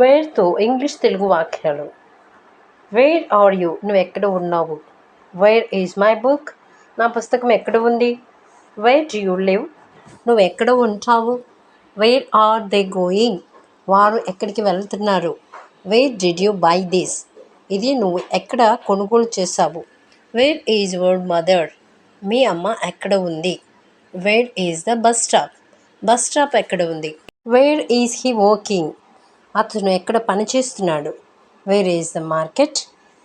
వేర్తో English Telugu వాక్యాలు? Wear are you నువ్వు ఎక్కడ ఉన్నావు? వేర్ ఈజ్ మై బుక్ నా పుస్తకం ఎక్కడ ఉంది? వేర్ డు యూ లివ్ నువ్వు ఎక్కడ ఉంటావు? వేర్ ఆర్ దే గోయింగ్ వారు ఎక్కడికి వెళ్తున్నారు? Where did you buy this ఇది నువ్వు ఎక్కడ కొనుగోలు చేశావు? వేర్ ఈజ్ వర్డ్ మదర్ మీ అమ్మ ఎక్కడ ఉంది? Where is the bus stop bus stop ఎక్కడ ఉంది? వేర్ ఈజ్ హీ వర్కింగ్ అతను ఎక్కడ పని చేస్తున్నాడు? Where is the market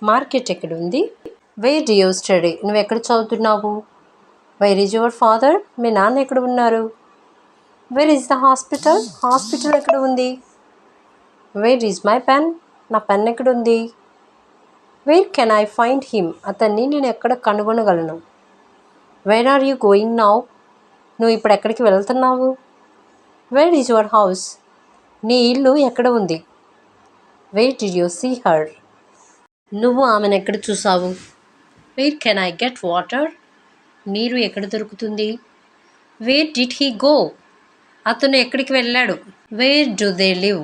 market ఎక్కడ ఉంది? వేర్ డి యూ స్టడీ నువ్వు ఎక్కడ చదువుతున్నావు? వేర్ ఈజ్ యువర్ ఫాదర్ మీ నాన్న ఎక్కడ ఉన్నారు? Where is the hospital hospital ఎక్కడ ఉంది? వేర్ ఈజ్ మై పెన్ నా పెన్ ఎక్కడ ఉంది? Where can I find him అతన్ని నేను ఎక్కడ కనుగొనగలను? Where are you going now నువ్వు ఇప్పుడు ఎక్కడికి వెళ్తున్నావు? వేర్ ఈజ్ యువర్ హౌస్ నీ ఇల్లు ఎక్కడ ఉంది? వెయిట్ యూ సీ హర్ నువ్వు ఆమెను ఎక్కడ చూసావు where can I get water నీరు ఎక్కడ దొరుకుతుంది? వేర్ డిడ్ హీ గో అతను ఎక్కడికి వెళ్ళాడు? వేర్ డు దే లివ్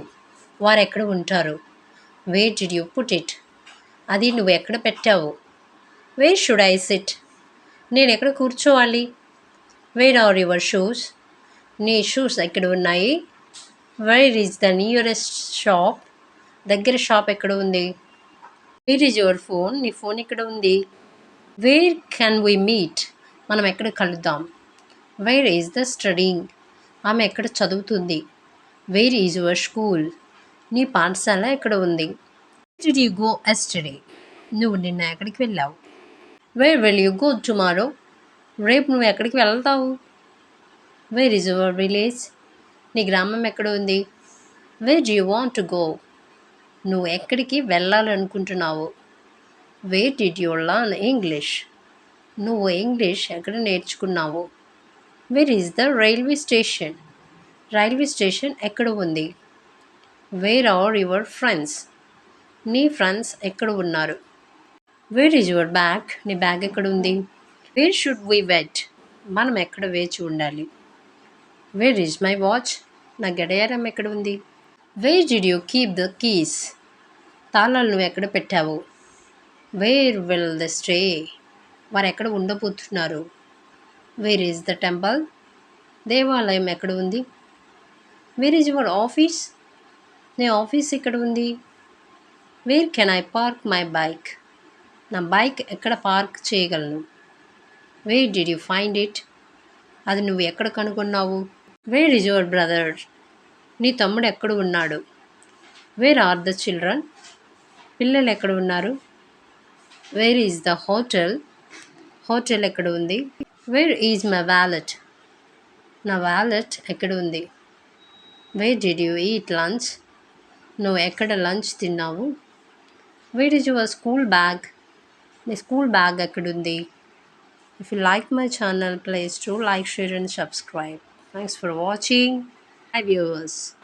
వారు ఎక్కడ ఉంటారు? Where did you put it అది నువ్వు ఎక్కడ పెట్టావు? వేర్ షుడ్ ఐ సిట్ నేను ఎక్కడ కూర్చోవాలి? వేర్ ఆర్ యువర్ షూస్ నీ షూస్ ఎక్కడ ఉన్నాయి? Where is the nearest shop దగ్గర షాప్ ఎక్కడ ఉంది? వేర్ ఈజ్ యువర్ ఫోన్ నీ ఫోన్ ఎక్కడ ఉంది? వేర్ క్యాన్ వీ మీట్ మనం ఎక్కడ కలుద్దాం? వేర్ ఈజ్ ద స్టడీయింగ్ ఆమె ఎక్కడ చదువుతుంది? వేర్ ఈజ్ యువర్ స్కూల్ నీ పాఠశాల ఎక్కడ ఉంది? డిడ్ యూ గో ఎస్టడే నువ్వు నిన్న ఎక్కడికి వెళ్ళావు? Where will you go tomorrow రేపు నువ్వు ఎక్కడికి వెళ్తావు? వేర్ ఈజ్ యువర్ విలేజ్ నీ గ్రామం ఎక్కడ ఉంది where you want to go నువ్వు ఎక్కడికి వెళ్ళాలనుకుంటున్నావు? Where did you learn English నువ్వు ఇంగ్లీష్ ఎక్కడ నేర్చుకున్నావు? Where is the railway station railway station ఎక్కడ ఉంది? వేర్ ఆర్ యువర్ ఫ్రెండ్స్ నీ ఫ్రెండ్స్ ఎక్కడ ఉన్నారు? వేర్ ఈజ్ యువర్ బ్యాగ్ నీ బ్యాగ్ ఎక్కడ ఉంది? వేర్ షుడ్ వీ వెట్ మనం ఎక్కడ వేచి ఉండాలి? వేర్ ఈజ్ మై వాచ్ నా గడియారం ఎక్కడ ఉంది? Where did you keep the keys తాళాలు నువ్వు ఎక్కడ పెట్టావు? వేర్ విల్ ద స్టే వారు ఎక్కడ ఉండబోతున్నారు? వేర్ ఈజ్ ద టెంపుల్ దేవాలయం ఎక్కడ ఉంది? వేర్ ఈజ్ యువర్ ఆఫీస్ నీ ఆఫీస్ ఎక్కడ ఉంది? Where can I park my bike నా బైక్ ఎక్కడ పార్క్ చేయగలను? Where did you find it అది నువ్వు ఎక్కడ కనుగొన్నావు? వేర్ ఇజ్ యువర్ బ్రదర్ నీ తమ్ముడు ఎక్కడ ఉన్నాడు? వేర్ ఆర్ ద చిల్డ్రన్ పిల్లలు ఎక్కడ ఉన్నారు? Where is the hotel hotel ఎక్కడ ఉంది? వేర్ ఈజ్ మై వ్యాలెట్ నా వ్యాలెట్ ఎక్కడ ఉంది? Where did you eat lunch నువ్వు ఎక్కడ లంచ్ తిన్నావు? Where is your school bag నీ స్కూల్ బ్యాగ్ ఎక్కడుంది if you like my channel please to like share and subscribe Thanks for watching. Hi viewers.